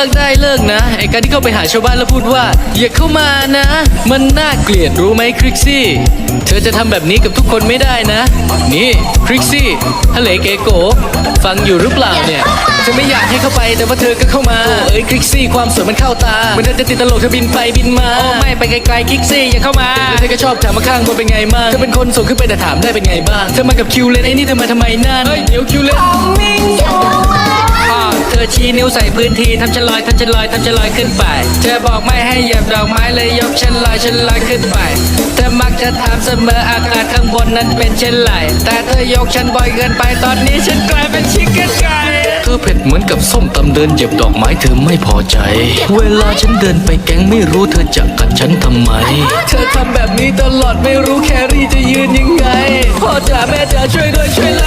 ลิกได้เลิกนะ ไอการที่เข้าไปหาชาวบ้านแล้วพูดว่า อย่าเข้ามานะ มันน่าเกลียดรู้ไหมคริกซี่ เธอจะทำแบบนี้กับทุกคนไม่ได้นะ นี่คริกซี่ทะเลเกโก ฟังอยู่หรือเปล่าเนี่ยเธอไม่อยากให้เข้าไปแต่ว่าเธอก็เข้ามาโอ้เอ้ยคริกซี่ความสวยมันเข้าตาเหมันเธอจะติดตลกเธอบินไปบินมาโอ้ไม่ไปไกลๆคริกซี่อย่าเข้ามาแล้วเธอก็ชอบถามมาข้างบนเป็นไงบ้างเธอเป็นคนส่งขึ้นไปแต่ถามได้เป็นไงบ้างเธอมากับคิวเลนไอ้นี่เธอมาทำไมนั่นเฮ้ยเดี๋ยวคิวเลน อ้อเธอชี้นิ้วใส่พื้นที่ทำฉันลอยทำฉันลอยทำฉันลอยขึ้นไป เธอบอกไม่ให้เหยียบดอกไม้เลยยกฉันลอยฉันลอยขึ้นไป เธอมักจะถามเสมออากาศข้างบนนั้นเป็นเช่นไรแต่เธอยกฉันบ่อยเกินไปตอนนี้ฉันกลายเป็นชิคเก้นไก่เธอเผ็ดเหมือนกับส้มตำเดินเหยียบดอกไม้เธอไม่พอใจ เวลาฉันเดินไปแก๊งไม่รู้เธอจะกัดฉันทำไม เธอทำแบบนี้ตลอดไม่รู้แครี่จะยืนยังไงพ่อจ๋าแม่จ๋าช่วยด้วยช่วย